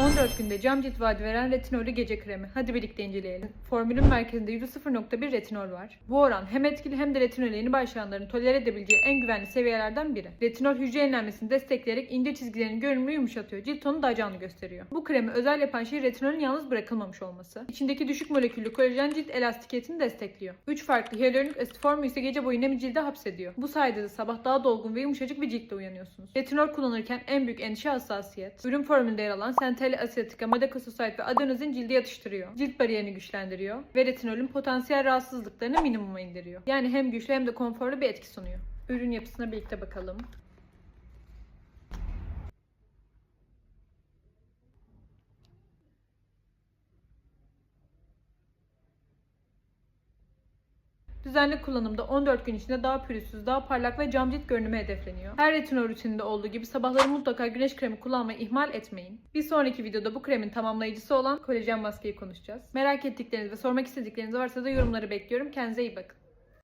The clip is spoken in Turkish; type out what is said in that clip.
14 günde cam cilt vaadi veren retinollü gece kremi. Hadi birlikte inceleyelim. Formülün merkezinde %0.1 retinol var. Bu oran hem etkili hem de retinole yeni başlayanların tolere edebileceği en güvenli seviyelerden biri. Retinol hücre yenilenmesini destekleyerek ince çizgilerin görünümünü yumuşatıyor. Cilt tonu daha canlı gösteriyor. Bu kremi özel yapan şey retinolün yalnız bırakılmamış olması. İçindeki düşük moleküllü kolajen cilt elastikiyetini destekliyor. 3 farklı hyaluronik asit formu ise gece boyu nemi cilde hapsediyor. Bu sayede de sabah daha dolgun ve yumuşacık bir ciltle uyanıyorsunuz. Retinol kullanırken en büyük endişe hassasiyet. Ürün formülünde yer alan senteli asetika, madakososayt ve adenozin cildi yatıştırıyor. Cilt bariyerini güçlendiriyor ve retinolün potansiyel rahatsızlıklarını minimuma indiriyor. Yani hem güçlü hem de konforlu bir etki sunuyor. Ürün yapısına birlikte bakalım. Düzenli kullanımda 14 gün içinde daha pürüzsüz, daha parlak ve cam cilt görünümü hedefleniyor. Her retinol rutininde olduğu gibi sabahları mutlaka güneş kremi kullanmayı ihmal etmeyin. Bir sonraki videoda bu kremin tamamlayıcısı olan kolajen maskeyi konuşacağız. Merak ettikleriniz ve sormak istedikleriniz varsa da yorumları bekliyorum. Kendinize iyi bakın.